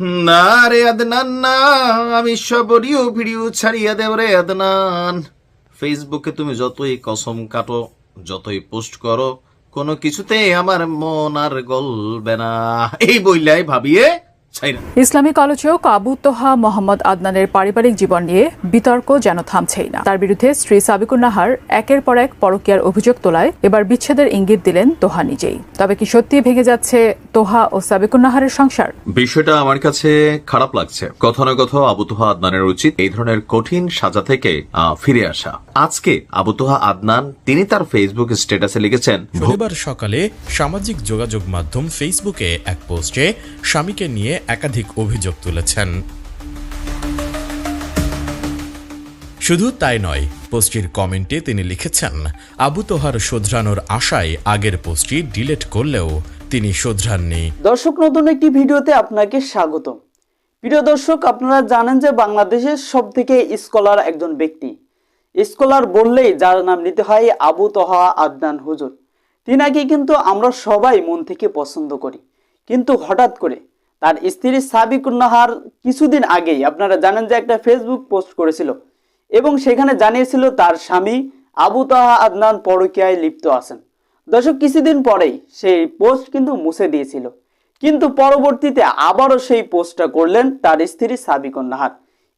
না রে আদনান, না। আমি সব রিও ভিডিও ছাড়িয়া দেব রে আদনান। ফেসবুকে তুমি যতই কসম কাটো, যতই পোস্ট করো, কোনো কিছুতে আমার মন আর গলবে না। এই বইলাই ভাবিয়ে ইসলামিক আলোচক আবু তোহা মোহাম্মদ আদনানের পারিবারিক জীবন নিয়ে বিতর্ক যেন থামছেই না। তার বিরুদ্ধে স্ত্রী সাবিকুন নাহার একের পর এক পরকীয়ার অভিযোগ তোলায় এবার বিচ্ছেদের ইঙ্গিত দিলেন তোহা নিজেই। তবে কি সত্যি ভেঙে যাচ্ছে তোহা ও সাবিকুন নাহারের সংসার? বিষয়টা আমার কাছে খারাপ লাগছে। কথা না কথা আবুতোহা আদনানের উচিত এই ধরনের কঠিন সাজা থেকে আহ, ফিরে আসা। আজকে আবুতোহা আদনান তিনি তার ফেসবুক স্ট্যাটাসে লিখেছেন শনিবার সকালে সামাজিক যোগাযোগ মাধ্যম ফেসবুকে এক পোস্টে স্বামীকে নিয়ে একাধিক অভিযোগ তুলেছেন। শুধু তাই নয়, পোস্টটির কমেন্টে তিনি লিখেছেন, আবু তোহার শোধরানোর আশায় আগের পোস্টটি ডিলিট করলেও তিনি শোধরাননি। দর্শক, নতুন একটি ভিডিওতে আপনাকে স্বাগত প্রিয় দর্শক, আপনারা জানেন যে বাংলাদেশের সব থেকে স্কলার একজন ব্যক্তি। স্কলার বললেই যার নাম নিতে হয় আবু তহা আদনান হুজুর। তিনাকে কিন্তু আমরা সবাই মন থেকে পছন্দ করি। কিন্তু হঠাৎ করে তার স্ত্রী সাবিকুন্নাহার কিছুদিন আগেই, আপনারা জানেন যে একটা ফেসবুক পোস্ট করেছিল এবং সেখানে জানিয়েছিল তার স্বামী আবু তাহা আদনান পরকীয়ায় লিপ্ত আছেন। দর্শক, কিছুদিন পরেই সেই পোস্ট কিন্তু মুছে দিয়েছিল। কিন্তু পরবর্তীতে আবারও সেই পোস্টটা করলেন তার স্ত্রী সাবিকুন নাহার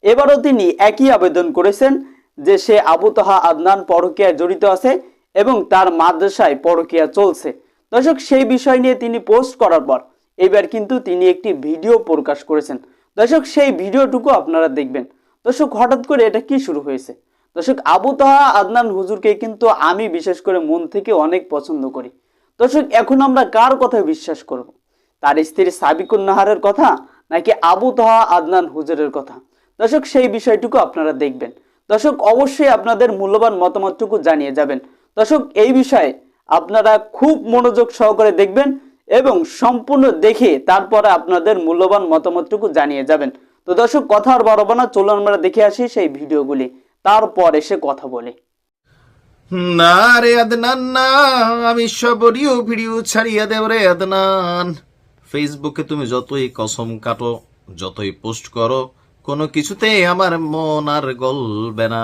এবারও তিনি একই আবেদন করেছেন যে সে আবু তাহা আদনান পরকীয়ায় জড়িত আছে এবং তার মাদ্রাসায় পরকীয়া চলছে। দর্শক, সেই বিষয় নিয়ে তিনি পোস্ট করার পর এবার কিন্তু তিনি একটি ভিডিও প্রকাশ করেছেন। দর্শক, সেই ভিডিওটুকু আপনারা দেখবেন। দর্শক, হঠাৎ করে এটা কি শুরু হয়েছে? দর্শক, আবু তাহা আদনান হুজুরকে কিন্তু আমি বিশেষ করে মন থেকে অনেক পছন্দ করি। দর্শক, এখন আমরা কার কথা বিশ্বাস করব? তার স্ত্রী সাবিকুন নাহারের কথা নাকি আবু তাহা আদনান হুজুরের কথা? দর্শক, সেই বিষয়টুকু আপনারা দেখবেন। দর্শক, অবশ্যই আপনাদের মূল্যবান মতামতটুকু জানিয়ে যাবেন। দর্শক, এই বিষয়ে আপনারা খুব মনোযোগ সহকারে দেখবেন। এবং সম্পূর্ণ দেখে তারপরে আপনাদের মূল্যবান মতামতটুকু জানিয়ে যাবেন। তো দর্শক, কথা আর বাড়াবো না, চলুন আমরা দেখে আসি সেই ভিডিওগুলি। তারপর এসে কথা বলি। না রে আদনান, না, আমি সব রিও ভিডিও ছাড়িয়ে দেব রে আদনান। ফেসবুকে তুমি যতই কসম কাটো, যতই পোস্ট করো, কোনো কিছুতে আমার মন আর গলবে না।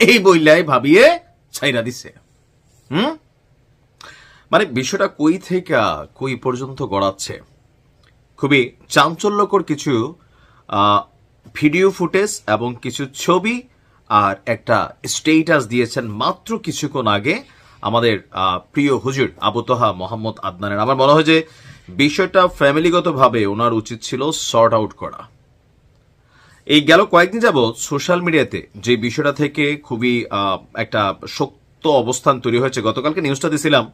এই বইলাই ভাবিয়ে ছাইরা দিছে। হুম? মানে বিষয়টা কই থেকে, কই পর্যন্ত গড়াচ্ছে? খুবই চাঞ্চল্যকর কিছু ভিডিও ফুটেজ এবং কিছু ছবি আর একটা স্টেটাস দিয়েছেন মাত্র কিছুক্ষণ আগে আমাদের প্রিয় হুজুর আবুতহা মোহাম্মদ আদনানের। আমার মনে হয় যে বিষয়টা ফ্যামিলিগতভাবে ওনার উচিত ছিল সর্ট আউট করা। এই গেল কয়েকদিন যাবৎ সোশ্যাল মিডিয়াতে যে বিষয়টা থেকে খুবই একটা শক্ত অবস্থান তৈরি হয়েছে, গতকালকে নিউজটা দিছিলাম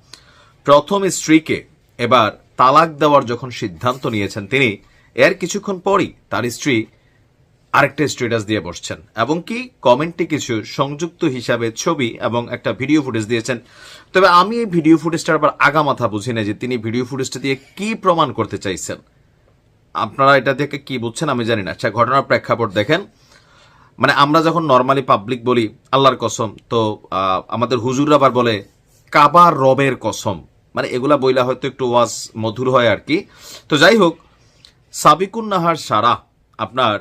প্রথম স্ত্রীকে এবার তালাক দেওয়ার যখন সিদ্ধান্ত নিয়েছেন তিনি, এর কিছুক্ষণ পরই তার স্ত্রী আরেকটা স্ট্যাটাস দিয়ে বসছেন এবং কি কমেন্টে কিছু সংযুক্ত হিসাবে ছবি এবং একটা ভিডিও ফুটেজ দিয়েছেন। তবে আমি এই ভিডিও ফুটেজটার আবার আগা মাথা বুঝি না যে তিনি ভিডিও ফুটেজটা দিয়ে কি প্রমাণ করতে চাইছেন। আপনারা এটা থেকে কি বুঝছেন আমি জানি না। আচ্ছা ঘটনার প্রেক্ষাপট দেখেন। মানে আমরা যখন নর্মালি পাবলিক বলি, আল্লাহর কসম, তো আমাদের হুজুর আবার বলে, কাবার রবের কসম। এগুলা বইলা হয়তো একটু ওয়াজ মধুর হয় আর কি তো যাই হোক, সাবিকুন নাহার সারা, আপনার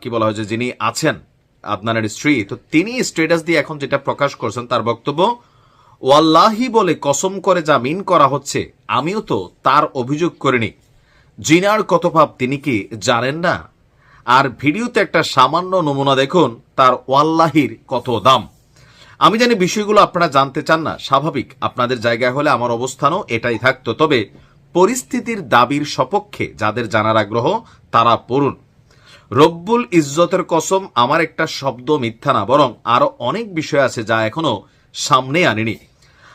কি বলা হয় যে যিনি আছেন আদনানের স্ত্রী, তো তিনি স্ট্যাটাস দিয়ে এখন যেটা প্রকাশ করছেন তার বক্তব্য, ওয়াল্লাহি বলে কসম করে যা মিন করা হচ্ছে, আমিও তো তার অভিযোগ করিনি। জিনার কত ভাব তিনি কি জানেন না? আর ভিডিওতে একটা সামান্য নমুনা দেখুন, তার ওয়াল্লাহির কত দাম। আমি জানি বিষয়গুলো আপনারা জানতে চান না, স্বাভাবিক। আপনাদের জায়গায় হলে আমার অবস্থানও এটাই থাকতো। তবে পরিস্থিতির দাবির সপক্ষে যাদের জানার আগ্রহ, তারা পড়ুন। রব্বুল ইজ্জতের কসম, আমার একটা শব্দ মিথ্যা না, বরং আরও অনেক বিষয় আছে যা এখনও সামনে আনিনি।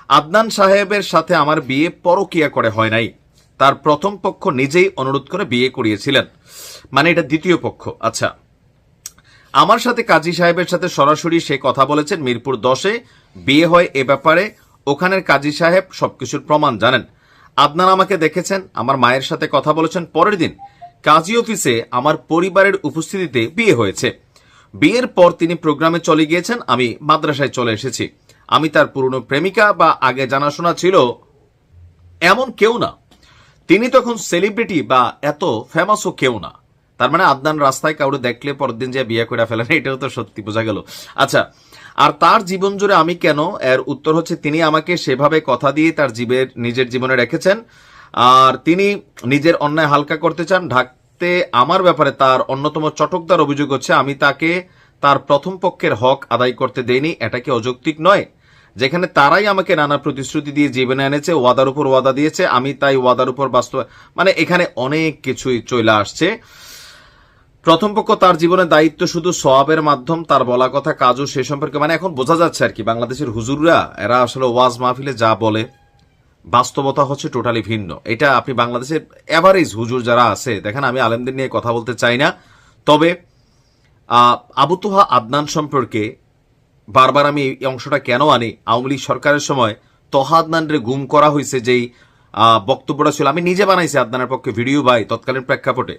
আদনান সাহেবের সাথে আমার বিয়ে পরকিয়া করে হয় নাই। তার প্রথম পক্ষ নিজেই অনুরোধ করে বিয়ে করিয়েছিলেন। মানে এটা দ্বিতীয় পক্ষ। আচ্ছা আমার সাথে কাজী সাহেবের সাথে সরাসরি সে কথা বলেছেন, মিরপুর দশে। বিয়ে হয় এ ব্যাপারে। ওখানের কাজী সাহেব সবকিছুর প্রমাণ জানেন। আদনান আমাকে দেখেছেন, আমার মায়ের সাথে কথা বলেছেন পরের দিন। কাজী অফিসে আমার পরিবারের উপস্থিতিতে বিয়ে হয়েছে। বিয়ের পর তিনি প্রোগ্রামে চলে গিয়েছেন, আমি মাদ্রাসায় চলে এসেছি। আমি তার পুরনো প্রেমিকা বা আগে জানাশোনা ছিল এমন কেউ না। তিনি তখন সেলিব্রিটি বা এত ফেমাসও কেউ না। তার মানে আদনান রাস্তায় কাউরে দেখলে পরের দিন যে বিয়ে করে ফেলেন, এটাও তো সত্যি, বোঝা গেল। আচ্ছা আর তার জীবন জুড়ে আমি কেন? এর উত্তর হচ্ছে তিনি আমাকে সেভাবে কথা দিয়ে তার জীবের নিজের জীবনে রেখেছেন। আর তিনি নিজের অন্যায় হালকা করতে চান, ঢাকতে আমার ব্যাপারে তার অন্যতম চটকদার অভিযোগ হচ্ছে, আমি তাকে তার প্রথম পক্ষের হক আদায় করতে দেইনি, এটা কি অযৌক্তিক নয়? যেখানে তারাই আমাকে নানা প্রতিশ্রুতি দিয়ে জীবনে এনেছে, ওয়াদার উপর ওয়াদা দিয়েছে, আমি তাই ওয়াদার উপর বাস্তব মানে এখানে অনেক কিছুই চলে আসছে। প্রথম পক্ষ তার জীবনে দায়িত্ব শুধু সওয়াবের মাধ্যম তার বলা কথা কাজও সে সম্পর্কে। মানে এখন বোঝা যাচ্ছে আর কি বাংলাদেশের হুজুররা এরা আসলে ওয়াজ মাহফিলে যা বলে বাস্তবতা হচ্ছে টোটালি ভিন্ন। এটা আপনি বাংলাদেশের এভারেজ হুজুর যারা আছে দেখেন আমি আলেমদের নিয়ে কথা বলতে চাই না তবে আহ, আবু তোহা আদনান সম্পর্কে বারবার আমি এই অংশটা কেন আনি? আওয়ামী লীগ সরকারের সময় তহা আদনানরে গুম করা হয়েছে যেই বক্তব্যটা ছিল। আমি নিজে বানাইছি আদনানের পক্ষে ভিডিও বাই তৎকালীন প্রেক্ষাপটে।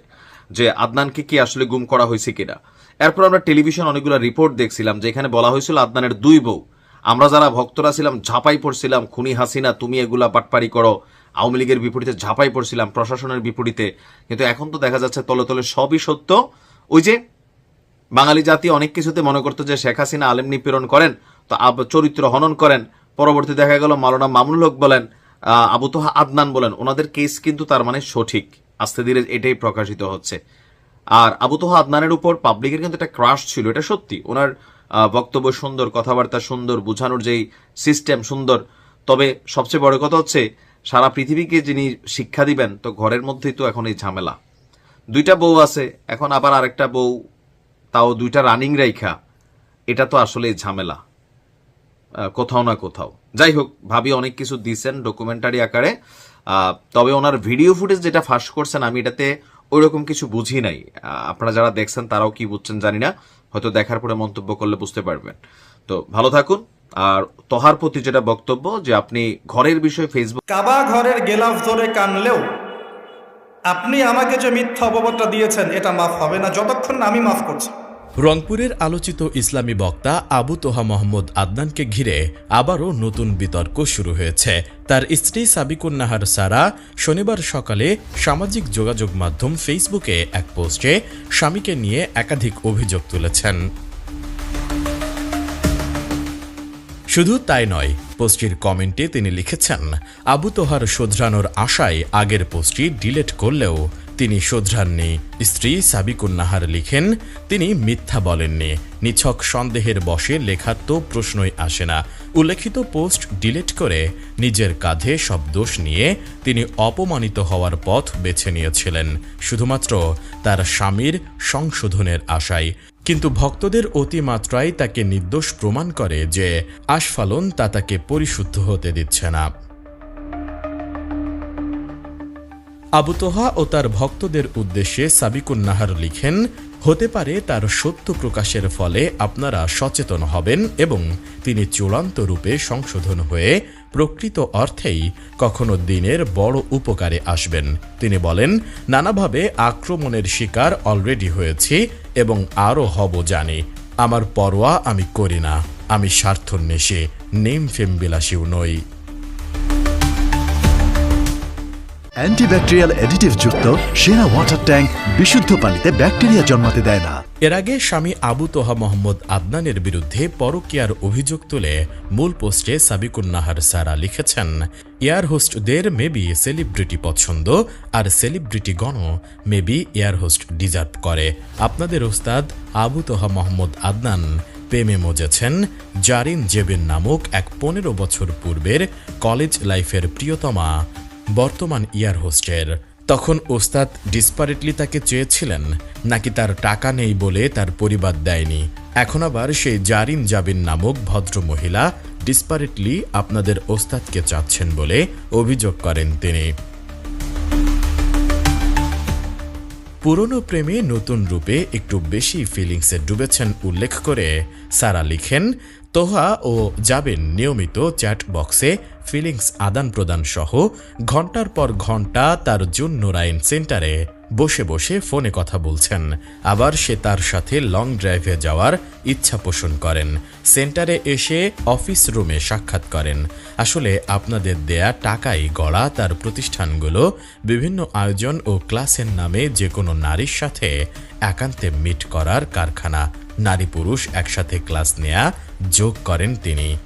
যে আদনানকে কি আসলে গুম করা হয়েছে কিনা। এরপর আমরা টেলিভিশন অনেকগুলো রিপোর্ট দেখছিলাম যে এখানে বলা হয়েছিল আদনানের দুই বউ। আমরা যারা ভক্তরা ছিলাম ঝাঁপাই পড়ছিলাম খুনি হাসিনা তুমি এগুলা পাটপারি করো। আওয়ামী লীগের বিপরীতে ঝাঁপাই পড়ছিলাম প্রশাসনের বিপরীতে। কিন্তু এখন তো দেখা যাচ্ছে তলে তলে সবই সত্য। ওই যে বাঙালি জাতি অনেক কিছুতে মনে করতো যে শেখ হাসিনা আলেম নিপীড়ন করেন তো আব- চরিত্র হনন করেন। পরবর্তী দেখা গেল মাওলানা মামুনুল হক বলেন আহ, আবু তোহা আদনান বলেন। ওনাদের কেস কিন্তু তার মানে সঠিক। আস্তে ধীরে এটাই প্রকাশিত হচ্ছে। আর আবু তোহা আদনানের উপর পাবলিকের কিন্তু একটা ক্রাশ ছিল, এটা সত্যি। ওনার বক্তব্য সুন্দর, কথাবার্তা সুন্দর, বোঝানোর যেই সিস্টেম সুন্দর। তবে সবচেয়ে বড় কথা হচ্ছে, সারা পৃথিবীকে যিনি শিক্ষা দিবেন, তো ঘরের মধ্যেই তো এখন এই ঝামেলা। দুইটা বউ আছে, এখন আবার আরেকটা বউ, তাও দুইটা রানিং রাইখা। এটা তো আসলে ঝামেলা কোথাও না কোথাও। যাই হোক, ভাবি অনেক কিছু দিছেন ডকুমেন্টারি আকারে। তবে ওনার ভিডিও ফুটেজ যেটা ফাঁস করছেন, আমি এটাতে ওই রকম কিছু বুঝি নাই। আপনারা যারা দেখছেন, তারাও কি বুঝছেন জানি না। হয়তো দেখার পরে মন্তব্য করলে বুঝতে পারবেন। তো ভালো থাকুন। আর তহার প্রতি যেটা বক্তব্য, যে আপনি ঘরের বিষয়ে ফেসবুক কাবা ঘরের গেলাফ ধরে কানলেও আপনি আমাকে যে মিথ্যা অপবাদটা দিয়েছেন, এটা মাফ হবে না। যতক্ষণ আমি মাফ করছি। রংপুরের আলোচিত ইসলামী বক্তা আবু তোহা মোহাম্মদ আদনানকে ঘিরে আবারও নতুন বিতর্ক শুরু হয়েছে। তার স্ত্রী সাবিকুন নাহার সারা শনিবার সকালে সামাজিক যোগাযোগ মাধ্যম ফেসবুকে এক পোস্টে স্বামীকে নিয়ে একাধিক অভিযোগ তুলেছেন। শুধু তাই নয়, পোস্টটির কমেন্টে তিনি লিখেছেন, আবু তোহার শোধরানোর আশায় আগের পোস্টটি ডিলিট করলেও তিনি শোধরাননি। স্ত্রী সাবিকুন্নাহার লিখেন, তিনি মিথ্যা বলেননি। নিছক সন্দেহের বশে লেখার তো প্রশ্নই আসে না। উল্লেখিত পোস্ট ডিলিট করে নিজের কাঁধে সব দোষ নিয়ে তিনি অপমানিত হওয়ার পথ বেছে নিয়েছিলেন। শুধুমাত্র তার স্বামীর সংশোধনের আশায়। কিন্তু ভক্তদের অতিমাত্রায় তাকে নির্দোষ প্রমাণ করে যে আস্ফালন তা তাকে পরিশুদ্ধ হতে দিচ্ছে না। আবু তোহা ও তার ভক্তদের উদ্দেশ্যে সাবিকুন নাহার লিখেন, হতে পারে তার সত্য প্রকাশের ফলে আপনারা সচেতন হবেন এবং তিনি চূড়ান্ত রূপে সংশোধন হয়ে প্রকৃত অর্থেই কখনো দিনের বড় উপকারে আসবেন। তিনি বলেন, নানাভাবে আক্রমণের শিকার অলরেডি হয়েছি এবং আরও হব জানি। আমার পরোয়া আমি করি না। আমি স্বার্থন্বেষে নেম ফেম বিলাসীও নই। অ্যান্টিব্যাকটেরিয়াল অ্যাডিটিভ যুক্ত সেরা ওয়াটার ট্যাঙ্ক বিশুদ্ধ পানিতে ব্যাকটেরিয়া জন্মাতে দেয় না। এর আগে স্বামী আবু তোহা মোহাম্মদ আদনানের বিরুদ্ধে পরকীয়ার অভিযোগ তুলে মূল পোস্টে সাবিকুন নাহার সারা লিখেছেন, এয়ার হোস্টদের মেবি সেলিব্রিটি পছন্দ আর সেলিব্রিটিগণও মেবি এয়ার হোস্ট ডিজার্ভ করে। আপনাদের ওস্তাদ আবু তোহা মোহাম্মদ আদনান প্রেমে মজেছেন জারিন জেবিন নামক এক পনেরো বছর পূর্বের কলেজ লাইফের প্রিয়তমা বর্তমান ইয়ার হোস্টের। তখন ওস্তাদ ডিসপারেটলি তাকে চেয়েছিলেন, নাকি তার টাকা নেই বলে তার পরিবার দেয়নি। এখন আবার সেই জারিন জাবিন নামক ভদ্র মহিলা ডিসপারেটলি আপনাদের ওস্তাদকে চাচ্ছেন বলে অভিযোগ করেন তিনি। পুরনো প্রেমে নতুন রূপে একটু বেশি ফিলিংসে ডুবেছেন উল্লেখ করে সারা লিখেন, তোহা ও যাবেন নিয়মিত চ্যাট বক্সে ফিলিংস আদান প্রদান সহ ঘণ্টার পর ঘণ্টা তার জুন নোরাইন সেন্টারে বসে বসে ফোনে কথা বলছেন। আবার সে তার সাথে লং ড্রাইভে যাওয়ার ইচ্ছা পোষণ করেন। সেন্টারে এসে অফিস রুমে সাক্ষাৎ করেন। আসলে আপনাদের দেয়া টাকাই গড়া তার প্রতিষ্ঠানগুলো। বিভিন্ন আয়োজন ও ক্লাসের নামে যে কোনো নারীর সাথে একান্তে মিট করার কারখানা। নারী পুরুষ একসাথে ক্লাস নেয়া যোগ করেন তিনি।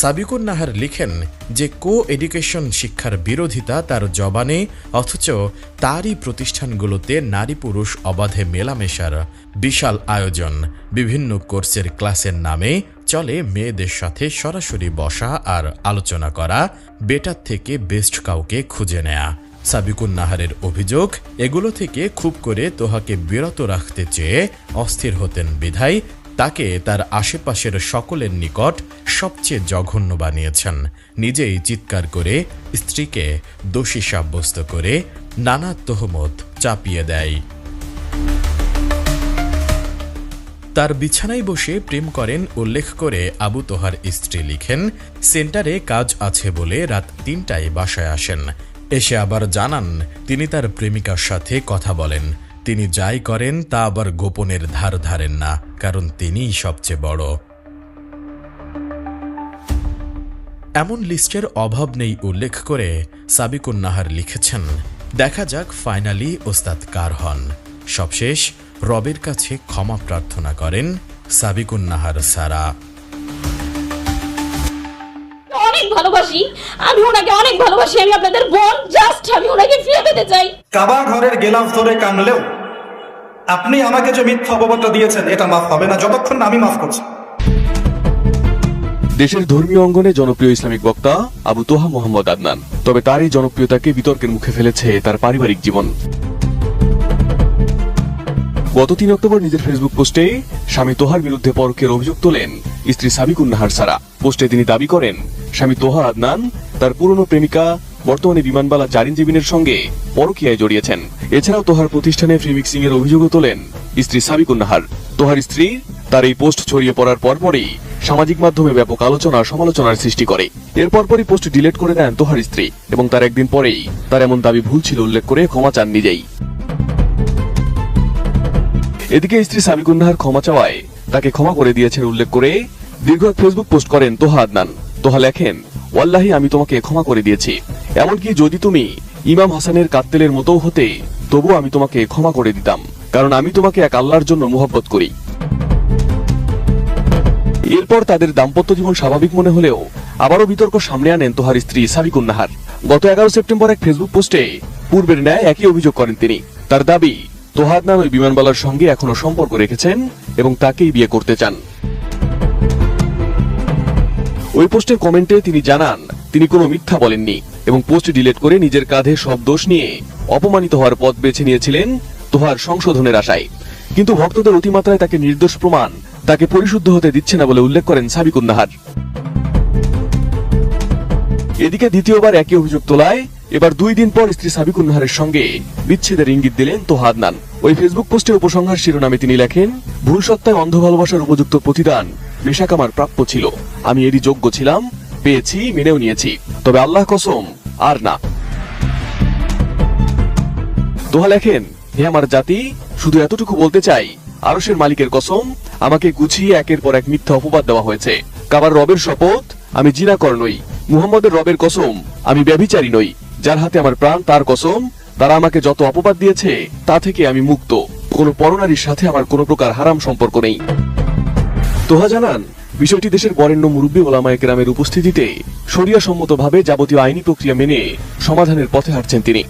সাবিকুন নাহার লিখেন যে কো এডুকেশন শিক্ষার বিরোধিতা তার জবানে, অথচ তারই প্রতিষ্ঠানগুলোতে নারী পুরুষ অবাধে মেলামেশার বিশাল আয়োজন। বিভিন্ন কোর্সের ক্লাসের নামে চলে মেয়েদের সাথে সরাসরি বসা আর আলোচনা করা, বেটার থেকে বেস্ট কাউকে খুঁজে নেয়া। সাবিকুন নাহারের অভিযোগ, এগুলো থেকে খুব করে তোহাকে বিরত রাখতে চেয়ে অস্থির হতেন বিধায় তাকে তার আশেপাশের সকলের নিকট সবচেয়ে জঘন্য বানিয়েছেন। নিজেই চিৎকার করে স্ত্রীকে দোষী সাব্যস্ত করে নানা তহমত চাপিয়ে দেয়। তার বিছানায় বসে প্রেম করেন উল্লেখ করে আবু তোহার স্ত্রী লিখেন, সেন্টারে কাজ আছে বলে রাত তিনটায় বাসায় আসেন। এসে আবার জানান, তিনি তার প্রেমিকার সাথে কথা বলেন। তিনি যাই করেন তা আবার গোপনের ধার ধারেন না কারণ তিনিই সবচেয়ে বড়। এমন লিস্টের অভাব নেই উল্লেখ করে সাবিকুন নাহার লিখেছেন দেখা যাক ফাইনালি ওস্তাদ কার হন। সবশেষ রবের কাছে ক্ষমা প্রার্থনা করেন সাবিকুন নাহার সারা। অনেক ভালোবাসি আমি ওনাকে অনেক ভালোবাসি আমি আপনাদের বোন জাস্ট আমি ওনাকে ফিরে পেতে চাই। কাবা ঘরের গেলাফ ধরে কানলেও আপনি আমাকে যে মিথ্যা অপবাদটা দিয়েছেন, এটা মাফ হবে না। যতক্ষণ আমি মাফ করছি। দেশের ধর্মীয় অঙ্গনে জনপ্রিয় ইসলামিক বক্তা আবু তোহা মোহাম্মদ আদনান। তবে তার এই জনপ্রিয়তাকে বিতর্কের মুখে ফেলেছে তার পারিবারিক জীবন। গত তিন অক্টোবর নিজের ফেসবুক পোস্টে স্বামী তোহার বিরুদ্ধে পরকের অভিযোগ তোলেন স্ত্রী সাবিকুন নাহার সারা। পোস্টে তিনি দাবি করেন, স্বামী তোহা আদনান তার পুরনো প্রেমিকা বর্তমানে বিমানবালা চারিনজীবিনের সঙ্গে পরকীয়ায় জড়িয়েছেন। এছাড়াও তোহার প্রতিষ্ঠানে ফ্রি মিক্সিং এর অভিযোগও তোলেন স্ত্রী সাবিকুন নাহার। তোহার স্ত্রী তার এই পোস্ট ছড়িয়ে পড়ার পরপরই সামাজিক মাধ্যমে ব্যাপক আলোচনা, সমালোচনার সৃষ্টি করে। এর পরপরই পোস্ট ডিলিট করে দেন তোহার স্ত্রী এবং তার একদিন পরেই তার এমন দাবি ভুল ছিল উল্লেখ করে ক্ষমা চান নিজেই। এদিকে স্ত্রী সাবিকুন্নাহার ক্ষমা চাওয়ায় তাকে ক্ষমা করে দিয়েছেন উল্লেখ করে দীর্ঘ ফেসবুক পোস্ট করেন তোহা আদনান। তোহা লেখেন, ওয়াল্লাহি, আমি তোমাকে ক্ষমা করে দিয়েছি। এমনকি যদি তুমি ইমাম হাসানের কাত্তেলের মতো হতে তবু আমি তোমাকে ক্ষমা করে দিতাম, কারণ আমি তোমাকে এক আল্লাহর জন্য মোহব্বত করি। এরপর তাদের দাম্পত্য জীবন স্বাভাবিক মনে হলেও আবারও বিতর্ক সামনে আনেন তোহার স্ত্রী সাবিকুন নাহার গত এগারো সেপ্টেম্বর এক ফেসবুক পোস্টে পূর্বের ন্যায় একই অভিযোগ করেন তিনি। তার দাবি, তোহাদ নাম বিমানবালার সঙ্গে এখনও সম্পর্ক রেখেছেন এবং তাকেই বিয়ে করতে চান। ওই পোস্টের কমেন্টে তিনি জানান, তিনি কোনো মিথ্যা বলেননি এবং পোস্ট ডিলিট করে নিজের কাঁধে সব দোষ নিয়ে অপমানিত হওয়ার পথ বেছে নিয়েছিলেন তোহার সংশোধনের আশায়। কিন্তু ভক্তদের অতিমাত্রায় তাকে নির্দোষ প্রমাণ, তাকে পরিশুদ্ধ হতে দিচ্ছে না বলে উল্লেখ করেন সাবিকুন নাহার। এদিকে দ্বিতীয়বার একই অভিযোগ তোলায়, এবার দুই দিন পর স্ত্রী সাবিকুন নাহারের সঙ্গে বিচ্ছেদের ইঙ্গিত দিলেন তোহাদ নান। ওই ফেসবুক পোস্টে উপসংহার শিরোনামে তিনি লেখেন, ভুল সত্তায় অন্ধ ভালোবাসার উপযুক্ত প্রতিদান বেশাক আমার প্রাপ্য ছিল। আমি এরই যোগ্য ছিলাম, পেয়েছি, মেনেও নিয়েছি। তবে আল্লাহ কসম, আর না। তোহা লেখেন, হে আমার জাতি, শুধু এতটুকু বলতে চাই, আরশের মালিকের কসম, আমাকে গুছিয়ে একের পর এক মিথ্যা অপবাদ দেওয়া হয়েছে। কাবার রবের শপথ, আমি জিনাকর নই। মুহাম্মদের রবের কসম, আমি ব্যভিচারী নই। যার হাতে আমার প্রাণ, তার কসম, তারা আমাকে যত অপবাদ দিয়েছে, তা থেকে আমি মুক্ত। কোনো পরনারীর সাথে আমার কোনো প্রকার হারাম সম্পর্ক নেই। তোহা জানান, বিষয়টি দেশের বরেণ্য মুরব্বী ওলামায় গ্রামের উপস্থিতিতে শরিয়া সম্মতভাবে যাবতীয় আইনি প্রক্রিয়া মেনে সমাধানের পথে হাঁটছেন তিনি।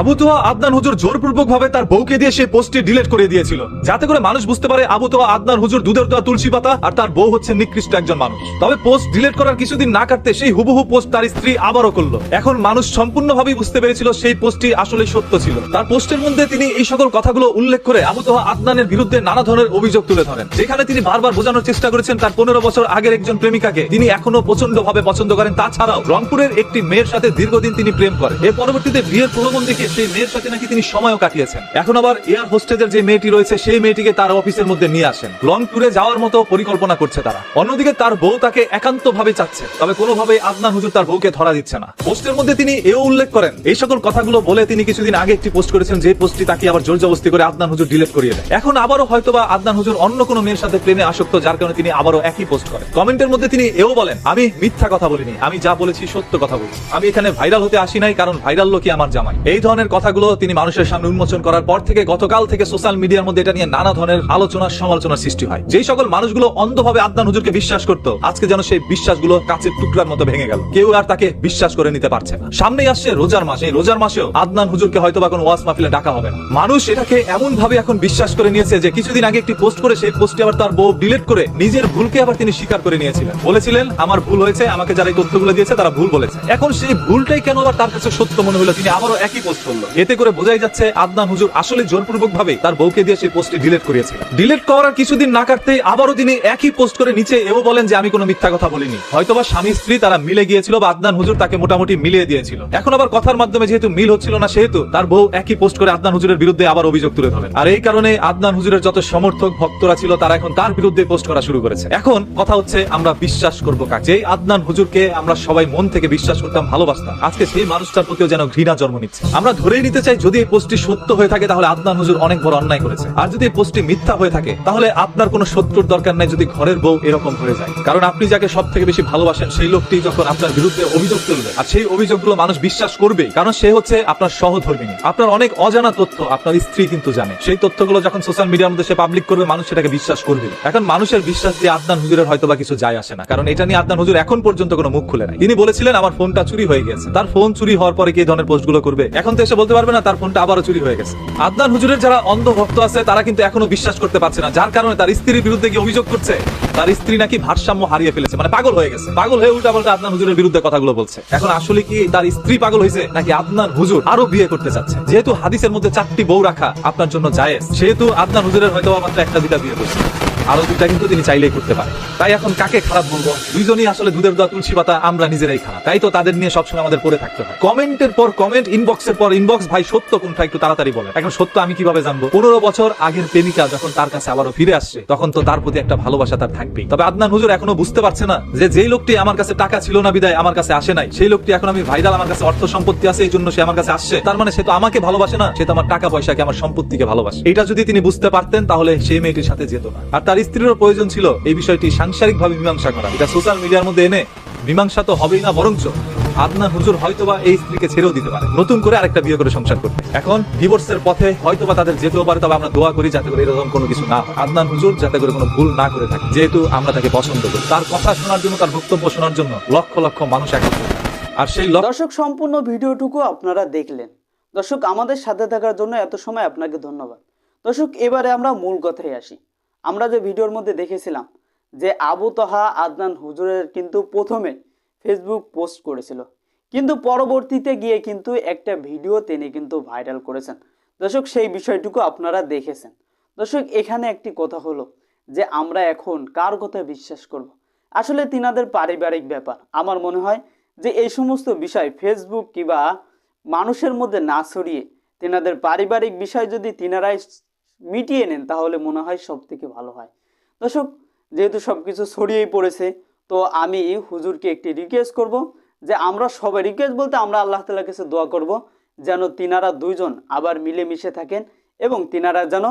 আবু তোহা আদনান হুজুর জোরপূর্বক ভাবে তার বউকে দিয়ে সেই পোস্টটি ডিলিট করে দিয়েছিল, যাতে করে মানুষ বুঝতে পারে আবু তোহা আদনান হুজুর দুধের দোয়া তুলসী পাতা আর তার বউ হচ্ছে নিকৃষ্ট একজন মানুষ। তবে পোস্ট ডিলিট করার কিছুদিন না কাটতে সেই হুবহু পোস্ট তার স্ত্রী আবারও করল। এখন মানুষ সম্পূর্ণভাবে বুঝতে পেরেছিল সেই পোস্টটি আসলে সত্য ছিল। তার পোস্টের মধ্যে তিনি এই সকল কথাগুলো উল্লেখ করে আবু তোহা আদনানের বিরুদ্ধে নানা ধরনের অভিযোগ তুলে ধরেন। যেখানে তিনি বারবার বোঝানোর চেষ্টা করেছেন তার পনেরো বছর আগের একজন প্রেমিকাকে। তিনি এখনও প্রচণ্ড ভাবে পছন্দ করেন। তাছাড়াও রংপুরের একটি মেয়ের সাথে দীর্ঘদিন তিনি প্রেম করেন। এর পরবর্তীতে বিয়ের প্রলোভন দেখে থেকে সেই মেয়ের সাথে নাকি তিনি সময়ও কাটিয়েছেন। এখন আবার এয়ার হোস্টেজের যে মেয়েটি রয়েছে, সেই মেয়েটিকে তার অফিসের মধ্যে নিয়ে আসেন। লং ট্যুরে যাওয়ার মতো পরিকল্পনা করছে তারা। অন্যদিকে তার বউ তাকে একান্ত ভাবে চাচ্ছে। তবে কোনোভাবে আদনান হুজুর তার বউকে ধরা দিচ্ছে না। পোস্টের মধ্যে তিনি এও উল্লেখ করেন, এই সকল কথাগুলো বলে তিনি কিছুদিন আগে একটি পোস্ট করেছেন, যে পোস্টটি তাকে আবার জোর জবস্তি করে আদনান হুজুর ডিলিট করিয়ে দেয়। এখন আবারও হয়তোবা আদনান হুজুর অন্য কোনো মেয়ের সাথে প্লেনে আসক্ত, যার কারণে তিনি আবারও একই পোস্ট করেন। কমেন্টের মধ্যে তিনি এও বলেন, আমি মিথ্যা কথা বলিনি। আমি যা বলেছি সত্য কথা বলছি আমি এখানে ভাইরাল হতে আসি নাই, কারণ ভাইরাল লোকই আমার জামাই। এই ধরনের কথাগুলো তিনি মানুষের সামনে উন্মোচন করার পর থেকে গতকাল থেকে সোশ্যাল মিডিয়ার মধ্যে এটা নিয়ে নানা ধরনের আলোচনা সমালোচনার সৃষ্টি হয়। যেই সকল মানুষগুলো অন্ধভাবে আদনান হুজুরকে বিশ্বাস করতো, আজকে যেন সেই বিশ্বাসগুলো কাছের টুকরার মতো ভেঙে গেল। কেউ আর তাকে বিশ্বাস করে নিতে পারছে না। সামনেই আসছে রোজার মাস। এই রোজার মাসেও আদনান হুজুরকে হয়তো বা কোনো ওয়াজ মাহফিলে ডাকা হবে না। মানুষ এটাকে এমন ভাবে এখন বিশ্বাস করে নিয়েছে যে কিছুদিন আগে একটি পোস্ট করে সেই পোস্টে আবার তার বউ ডিলিট করে নিজের ভুলকে আবার তিনি স্বীকার করে নিয়েছিলেন। বলেছিলেন, আমার ভুল হয়েছে, আমাকে যারা এই তথ্যগুলো দিয়েছে তারা ভুল বলেছে। এখন সেই ভুলটাই কেন আবার তার কাছে সত্য মনে হলো? তিনি আবারও একই এতে করে বোঝাই যাচ্ছে আদনান হুজুর আসলে জোরপূর্বক ভাবে তার বউকে দিয়ে সেই পোস্টটি ডিলিট করিয়েছিলেন ডিলিট করার কিছুদিন না কাটতেই আবারও তিনি একই পোস্ট করে নিচে এও বলেন যে আমি কোনো মিথ্যা কথা বলিনি। হয়তোবা স্বামী স্ত্রী তারা মিলে গিয়েছিল বা আদনান হুজুর তাকে মোটামুটি মিলিয়ে দিয়েছিল। এখন আবার কথার মাধ্যমে যেহেতু মিল হচ্ছিল না, সেহেতু তার বউ একই পোস্ট করে আদনান হুজুরের বিরুদ্ধে আবার অভিযোগ তুলে ধরেন। আর এই কারণে আদনান হুজুরের যত সমর্থক, ভক্তরা ছিল, তারা এখন তার বিরুদ্ধে পোস্ট করা শুরু করেছে। এখন কথা হচ্ছে, আমরা বিশ্বাস করব কাকে? যেই আদনান হুজুরকে আমরা সবাই মন থেকে বিশ্বাস করতাম, ভালোবাসতাম, আজকে সেই মানুষটার প্রতিও যেন ঘৃণা জন্ম নিচ্ছে। আমরা ধরেই নিতে চাই, যদি এই পোস্টটি সত্য হয়ে থাকে, তাহলে আদনান হুজুর অনেক বড় অন্যায় করেছে। আর যদি এই পোস্টটি মিথ্যা হয়ে থাকে, তাহলে আপনার কোনো শত্রুর দরকার নাই যদি ঘরের বউ এরকম হয়ে যায়। কারণ আপনি যাকে সব থেকে বেশি ভালোবাসেন, সেই লোকটি যখন আপনার বিরুদ্ধে অভিযোগ তুলবে, আর সেই অভিযোগগুলো মানুষ বিশ্বাস করবে কারণ সে হচ্ছে আপনার সহধর্মিনী। আপনার অনেক অজানা তথ্য আপনার স্ত্রী কিন্তু জানে। সেই তথ্যগুলো যখন সোশ্যাল মিডিয়ার মধ্যে সে পাবলিক করবে, মানুষ সেটাকে বিশ্বাস করবে এখন মানুষের বিশ্বাস দিয়ে আদনান হুজুরের হয়তো বা কিছু যায় আসে না। কারণ এটা নিয়ে আদনান হুজুর এখন পর্যন্ত কোনো মুখ খুলে নাই। তিনি বলেছিলেন, আমার ফোনটা চুরি হয়ে গেছে। তার ফোন চুরি হওয়ার পরে কি ধরনের পোস্টগুলো করবে? এখন তো এসে বলতে পারবে না, তার ফোনটা আবারও চুরি হয়ে গেছে। আদনান হুজুরের যারা অন্ধ ভক্ত আছে, তারা কিন্তু এখনও বিশ্বাস করতে পারছে না। যার কারণে তার স্ত্রীর বিরুদ্ধে কি অভিযোগ করছে, তার স্ত্রী নাকি ভারসাম্য হারিয়ে ফেলেছে মানে পাগল হয়ে গেছে। পাগল হয়ে উল্টা পাল্টা আদনান হুজুরের বিরুদ্ধে কথাগুলো বলছে। এখন আসলে কি তার স্ত্রী পাগল হয়েছে, নাকি আদনান হুজুর আরও বিয়ে করতে চাচ্ছে? যেহেতু হাদিসের মধ্যে চারটি বউ রাখা আপনার জন্য জায়েজ, সেহেতু আদনান হুজুরের হয়তো মাত্র একটা দুটা বিয়ে করছে আরও দুটা কিন্তু তিনি চাইলেই করতে পারে। তাই এখন কাকে খারাপ বলব? দুইজনই আসলে দুধের দোয়া তুলসী পাতা আমরা নিজেরাই খারাপ। তাই তো তাদের নিয়ে সবসময় আমাদের পড়ে থাকতে হয়। কমেন্টের পর কমেন্ট ইনবক্সের পর ইনবক্স ভাই সত্য কোনটা একটু তাড়াতাড়ি বলে এখন সত্য আমি কীভাবে জানব? পনেরো বছর আগের প্রেমিকা যখন তার কাছে আবারও ফিরে আসছে, তখন তো তার প্রতি একটা ভালোবাসা তার থাকবেই। তবে আদনান হুজুর এখনও বুঝতে পারছে না যে যেই লোকটি আমার কাছে টাকা ছিল না বিদায়, আমার কাছে আসে নাই। সেই লোকটি এখন আমি ভাইরাল, আমার কাছে অর্থ সম্পত্তি আছে, এই জন্য সে আমার কাছে আসছে। তার মানে সে তো আমাকে ভালোবাসে না, সে তো আমার টাকা পয়সাকে, আমার সম্পত্তিকে ভালোবাসে। এটা যদি তিনি বুঝতে পারতেন, তাহলে সেই মেয়েটির সাথে যেত না। আর স্ত্রীরও প্রয়োজন ছিল এই বিষয়টি সাংসারিক ভাবে মীমাংসা করা। এটা সোশ্যাল মিডিয়ার মধ্যে এনে মীমাংসা তো হবেই না, বরঞ্চ আদনান হুজুর হয়তোবা এই স্ত্রীকে ছেড়েও দিতে পারে। নতুন করে আরেকটা বিয়ে করে সংসার করতে এখন ডিভোর্সের পথে হয়তোবা তাদের যেতেও পারে, তবে আমরা দোয়া করি যাতে করে এরকম কোনো কিছু না। আদনান হুজুর যাতে করে কোনো ভুল না করে থাকে, যেহেতু আমরা তাকে পছন্দ করি। তার কথা শোনার জন্য, তার বক্তব্য শোনার জন্য লক্ষ লক্ষ মানুষ একত্র আর সেই দর্শক, সম্পূর্ণ ভিডিওটুকু আপনারা দেখলেন। দর্শক, আমাদের সাথে থাকার জন্য এত সময় আপনাকে ধন্যবাদ। দর্শক, এবারে আমরা মূল কথায় আসি। আমরা যে ভিডিওর মধ্যে দেখেছিলাম যে আবু তহা আদনান হুজুরের কিন্তু প্রথমে ফেসবুক পোস্ট করেছিল। কিন্তু পরবর্তীতে গিয়ে কিন্তু একটা ভিডিও তিনি কিন্তু ভাইরাল করেছেন। দর্শক, সেই বিষয়টুকু আপনারা দেখেছেন। দর্শক, এখানে একটি কথা হলো যে আমরা এখন কার কথা বিশ্বাস করব। আসলে তিনাদের পারিবারিক ব্যাপার। আমার মনে হয় যে এই সমস্ত বিষয় ফেসবুক কিংবা মানুষের মধ্যে না ছড়িয়ে তেনাদের পারিবারিক বিষয় যদি তিনারাই মিটিয়ে নেন, তাহলে মনে হয় সব থেকে ভালো হয়। দর্শক, যেহেতু সব কিছু ছড়িয়েই পড়েছে, তো আমি হুজুরকে একটি রিকোয়েস্ট করব যে আমরা সবাই রিকোয়েস্ট বলতে আমরা আল্লাহ তালার কাছে দোয়া করব যেন তিনারা দুইজন আবার মিলেমিশে থাকেন এবং তিনারা যেন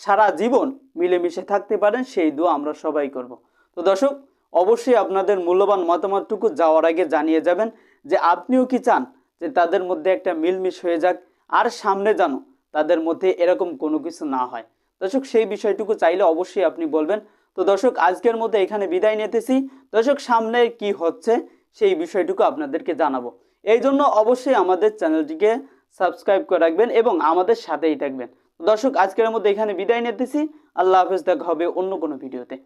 সারা জীবন মিলেমিশে থাকতে পারেন, সেই দোয়া আমরা সবাই করব। তো দর্শক, অবশ্যই আপনাদের মূল্যবান মতামতটুকু যাওয়ার আগে জানিয়ে যাবেন যে আপনিও কি চান যে তাদের মধ্যে একটা মিলমিশ হয়ে যাক, আর সামনে যেন তাদের মধ্যে এরকম কোনো কিছু না হয়। দর্শক, সেই বিষয়টুকু চাইলে অবশ্যই আপনি বলবেন। তো দর্শক, আজকের মধ্যে এখানে বিদায় নিতেছি। দর্শক, সামনে কি হচ্ছে সেই বিষয়টুকু আপনাদেরকে জানাব। এই জন্য অবশ্যই আমাদের চ্যানেলটিকে সাবস্ক্রাইব করে রাখবেন এবং আমাদের সাথেই থাকবেন। দর্শক, আজকের মধ্যে এখানে বিদায় নিতেছি। আল্লাহ হাফেজ, দেখা হবে অন্য কোনো ভিডিওতে।